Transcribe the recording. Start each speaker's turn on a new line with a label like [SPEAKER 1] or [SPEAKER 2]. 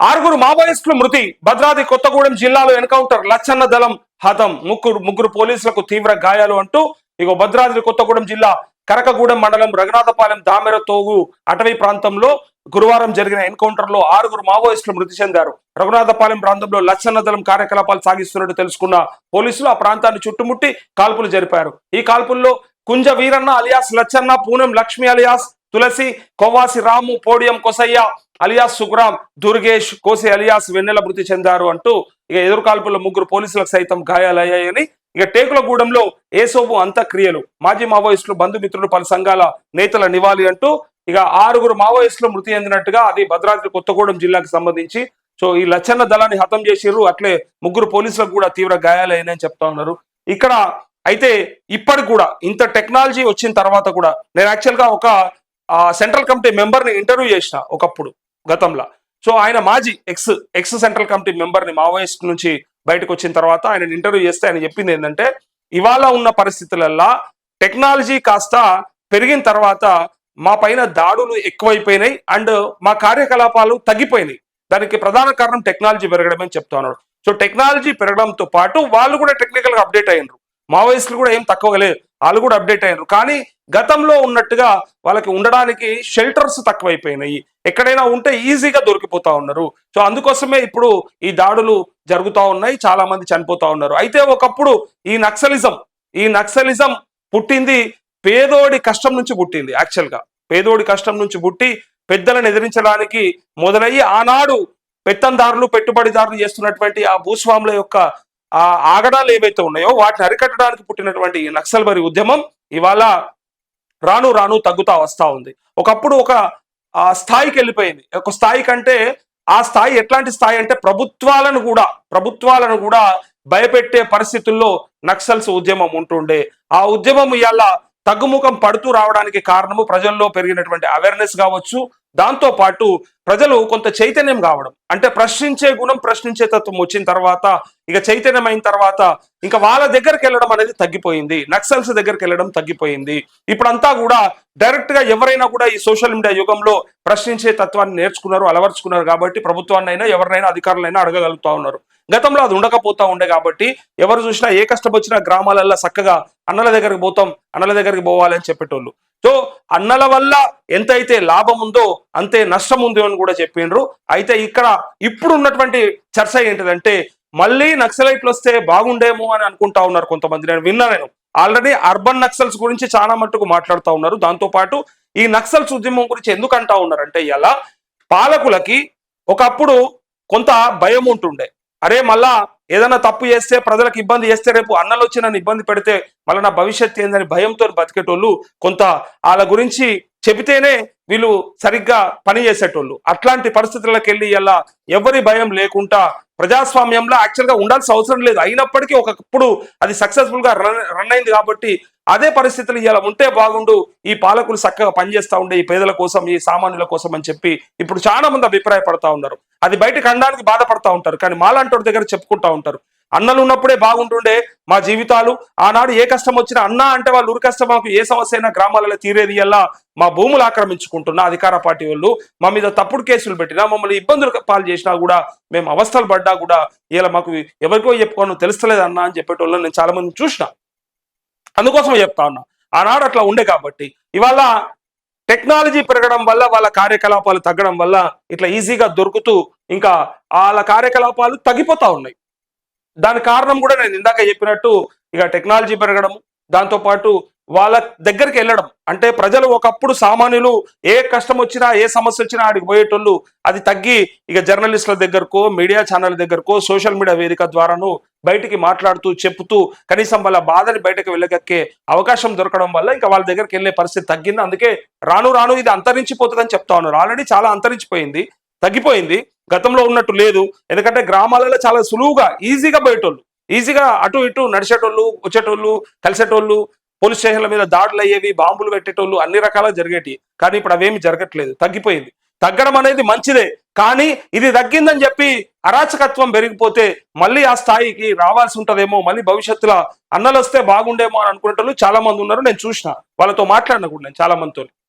[SPEAKER 1] ఆరుగురు మావోయిస్టులు మృతి. భద్రాద్రి కొత్తగూడెం జిల్లాలో ఎన్కౌంటర్ లచ్చన్న దళం హతం. ముగ్గురు ముగ్గురు పోలీసులకు తీవ్ర గాయాలు అంటూ ఇక భద్రాద్రి కొత్తగూడెం జిల్లా కరకగూడెం మండలం రఘునాథపాలెం దామెర తోగు అటవీ ప్రాంతంలో గురువారం జరిగిన ఎన్కౌంటర్లో ఆరుగురు మావోయిస్టులు మృతి చెందారు. రఘునాథపాలెం ప్రాంతంలో లచ్చన్న దళం కార్యకలాపాలు సాగిస్తున్నట్టు తెలుసుకున్న పోలీసులు ఆ ప్రాంతాన్ని చుట్టుముట్టి కాల్పులు జరిపారు. ఈ కాల్పుల్లో Kunja Veeranna alias Lachanna Punem Lakshmi alias Tulasi Kowasi Ramu Podiyam Kosayya alias Sugram Durgesh Kosi alias Vennela మృతి చెందారు అంటూ ఇక ఎదురుకాల్పుల ముగ్గురు పోలీసులకు సైతం గాయాలయ్యాయని ఇక టేకులగూడెంలో ఏసోబు అంత్యక్రియలు. మాజీ మావోయిస్టులు బంధుమిత్రులు పలు సంఘాల నేతల నివాళి అంటూ ఇక ఆరుగురు మావోయిస్టులు మృతి చెందినట్టుగా అది భద్రాద్రి కొత్తగూడెం జిల్లాకు సంబంధించి సో ఈ లచ్చన్న దళాన్ని హతం చేసిర్రు. అట్లే ముగ్గురు పోలీసులకు కూడా తీవ్ర గాయాలైనాయని చెప్తా ఉన్నారు. ఇక్కడ అయితే ఇప్పటికి కూడా ఇంత టెక్నాలజీ వచ్చిన తర్వాత కూడా నేను యాక్చువల్గా ఒక సెంట్రల్ కమిటీ మెంబర్ని ఇంటర్వ్యూ చేసిన ఒకప్పుడు గతంలో. సో ఆయన మాజీ ఎక్స్ ఎక్స్ సెంట్రల్ కమిటీ మెంబర్ని మావోయిస్ట్ నుంచి బయటకు వచ్చిన తర్వాత ఆయన ఇంటర్వ్యూ చేస్తే ఆయన చెప్పింది ఏంటంటే ఇవాళ ఉన్న పరిస్థితులల్లో టెక్నాలజీ కాస్త పెరిగిన తర్వాత మా పైన దాడులు ఎక్కువైపోయినాయి అండ్ మా కార్యకలాపాలు తగ్గిపోయినాయి. దానికి ప్రధాన కారణం టెక్నాలజీ పెరగడమే చెప్తా ఉన్నాడు. సో టెక్నాలజీ పెరగడంతో పాటు వాళ్ళు కూడా టెక్నికల్గా అప్డేట్ అయ్యారు మావోయిస్టులు కూడా ఏం తక్కువ లేదు వాళ్ళు కూడా అప్డేట్ అయ్యారు కానీ గతంలో ఉన్నట్టుగా వాళ్ళకి ఉండడానికి షెల్టర్స్ తక్కువైపోయినాయి. ఎక్కడైనా ఉంటే ఈజీగా దొరికిపోతా ఉన్నారు. సో అందుకోసమే ఇప్పుడు ఈ దాడులు జరుగుతూ ఉన్నాయి. చాలా మంది చనిపోతా ఉన్నారు. అయితే ఒకప్పుడు ఈ నక్సలిజం ఈ నక్సలిజం పుట్టింది పేదోడి కష్టం నుంచి పుట్టింది యాక్చువల్గా. పేదోడి కష్టం నుంచి పుట్టి పెద్దలను ఎదిరించడానికి మొదలయ్యి ఆనాడు పెత్తందారులు పెట్టుబడిదారులు చేస్తున్నటువంటి ఆ భూస్వాముల యొక్క ఆ ఆగడాలు ఏవైతే ఉన్నాయో వాటిని అరికట్టడానికి పుట్టినటువంటి ఈ నక్సల్బరి ఉద్యమం ఇవాళ రాను రాను తగ్గుతా వస్తా ఉంది. ఒకప్పుడు ఒక స్థాయికి వెళ్ళిపోయింది. ఒక స్థాయి కంటే ఆ స్థాయి ఎట్లాంటి స్థాయి అంటే ప్రభుత్వాలను కూడా ప్రభుత్వాలను కూడా భయపెట్టే పరిస్థితుల్లో నక్సల్స్ ఉద్యమం ఉంటుండే. ఆ ఉద్యమం ఇవాళ తగ్గుముఖం పడుతూ రావడానికి కారణము ప్రజల్లో పెరిగినటువంటి అవేర్నెస్ కావచ్చు. దాంతో పాటు ప్రజలు కొంత చైతన్యం కావడం. అంటే ప్రశ్నించే గుణం ప్రశ్నించే తత్వం వచ్చిన తర్వాత ఇక చైతన్యం అయిన తర్వాత ఇంకా వాళ్ళ దగ్గరికి వెళ్ళడం అనేది తగ్గిపోయింది. నక్సల్స్ దగ్గరికి వెళ్ళడం తగ్గిపోయింది. ఇప్పుడంతా కూడా డైరెక్ట్గా ఎవరైనా కూడా ఈ సోషల్ మీడియా యుగంలో ప్రశ్నించే తత్వాన్ని నేర్చుకున్నారు అలవర్చుకున్నారు కాబట్టి ప్రభుత్వాన్నైనా ఎవరినైనా అధికారులైనా అడగగలుగుతా ఉన్నారు. గతంలో అది ఉండకపోతా ఉండే కాబట్టి ఎవరు చూసినా ఏ కష్టం వచ్చినా గ్రామాలల్లో చక్కగా అన్నల దగ్గరికి పోతాం అన్నల దగ్గరికి పోవాలి అని చెప్పేటోళ్ళు. సో అన్నల వల్ల ఎంతైతే లాభం ఉందో అంతే నష్టం ఉందో అని కూడా చెప్పిండ్రు అయితే ఇక్కడ ఇప్పుడు ఉన్నటువంటి చర్చ ఏంటిదంటే మళ్ళీ నక్సలైట్లు వస్తే బాగుండేమో అని అనుకుంటా ఉన్నారు కొంతమంది. నేను విన్నా నేను. ఆల్రెడీ అర్బన్ నక్సల్స్ గురించి చాలా మట్టుకు మాట్లాడుతూ ఉన్నారు. దాంతో పాటు ఈ నక్సల్స్ ఉద్యమం గురించి ఎందుకు అంటా ఉన్నారంటే ఇలా పాలకులకి ఒకప్పుడు కొంత భయం ఉంటుండే అరే మళ్ళా ఏదైనా తప్పు చేస్తే ప్రజలకు ఇబ్బంది చేస్తే రేపు అన్నలు వచ్చి నన్ను ఇబ్బంది పెడితే మళ్ళీ నా భవిష్యత్ ఏందని భయంతో బతికేటోళ్ళు కొంత వాళ్ళ గురించి చెబితేనే వీళ్ళు సరిగ్గా పని చేసేటోళ్ళు అట్లాంటి పరిస్థితులకు వెళ్ళి ఇలా ఎవరి భయం లేకుండా ప్రజాస్వామ్యంలో యాక్చువల్గా ఉండాల్సిన అవసరం లేదు. అయినప్పటికీ ఒకప్పుడు అది సక్సెస్ఫుల్గా రన్ రన్ అయింది కాబట్టి అదే పరిస్థితులు ఇలా ఉంటే బాగుండు. ఈ పాలకులు చక్కగా పనిచేస్తూ ఉండే ఈ పేదల కోసం ఈ సామాన్యుల కోసం అని చెప్పి ఇప్పుడు చాలా మంది అభిప్రాయపడతా ఉన్నారు. అది బయటకు అనడానికి బాధపడతా ఉంటారు. కానీ మాలాంటి దగ్గర చెప్పుకుంటా ఉంటారు. అన్నలు ఉన్నప్పుడే బాగుంటుండే మా జీవితాలు. ఆనాడు ఏ కష్టం వచ్చినా అన్న అంటే వాళ్ళు ఉరి కష్టం మాకు ఏ సమస్య అయినా గ్రామాలలో తీరేది అలా మా భూములు ఆక్రమించుకుంటున్నా అధికార పార్టీ వాళ్ళు. మా మీద తప్పుడు కేసులు పెట్టినా మమ్మల్ని ఇబ్బందులు పాలు చేసినా కూడా మేము అవస్థలు పడ్డా కూడా ఇలా మాకు ఎవరికో చెప్పుకోను తెలుస్తలేదు అన్న అని చెప్పేటోళ్ళని నేను చాలా మంది చూసిన. అందుకోసం చెప్తా ఉన్నా. ఆనాడు అట్లా ఉండే కాబట్టి ఇవాళ టెక్నాలజీ పెరగడం వల్ల వాళ్ళ కార్యకలాపాలు తగ్గడం వల్ల ఇట్లా ఈజీగా దొరుకుతూ ఇంకా వాళ్ళ కార్యకలాపాలు తగ్గిపోతా ఉన్నాయి. దాని కారణం కూడా నేను ఇందాక చెప్పినట్టు ఇక టెక్నాలజీ పెరగడం దాంతో పాటు వాళ్ళ దగ్గరికి వెళ్ళడం. అంటే ప్రజలు ఒకప్పుడు సామాన్యులు ఏ కష్టం వచ్చినా ఏ సమస్య వచ్చినా ఆడికి పోయేటోళ్ళు అది తగ్గి ఇక జర్నలిస్టుల దగ్గరకో మీడియా ఛానల్ దగ్గరకో సోషల్ మీడియా వేదిక ద్వారాను బయటికి మాట్లాడుతూ చెప్తూ కనీసం వాళ్ళ బాధని బయటకు వెళ్ళగక్కే అవకాశం దొరకడం వల్ల ఇంకా వాళ్ళ దగ్గరికి వెళ్ళే పరిస్థితి తగ్గింది. అందుకే రాను రాను ఇది అంతరించిపోతుందని చెప్తా ఉన్నారు. ఆల్రెడీ చాలా అంతరించిపోయింది. తగ్గిపోయింది. గతంలో ఉన్నట్టు లేదు. ఎందుకంటే గ్రామాలలో చాలా సులువుగా ఈజీగా పోయేటోళ్ళు ఈజీగా అటు ఇటు నడిచేటోళ్ళు వచ్చేటోళ్ళు కలిసేటోళ్ళు పోలీస్ స్టేషన్ల మీద దాడులు అయ్యేవి బాంబులు పెట్టేటోళ్ళు అన్ని రకాల జరిగేటి కానీ ఇప్పుడు అవేమి జరగట్లేదు. తగ్గిపోయింది. తగ్గడం అనేది మంచిదే. కానీ ఇది తగ్గిందని చెప్పి అరాచకత్వం పెరిగిపోతే మళ్ళీ ఆ స్థాయికి రావాల్సి ఉంటుందేమో మళ్ళీ భవిష్యత్తులో అన్నలు వస్తే బాగుండేమో అని అనుకునేటోళ్ళు చాలా మంది ఉన్నారు. నేను చూసిన. వాళ్ళతో మాట్లాడిన కూడా నేను చాలా మందితో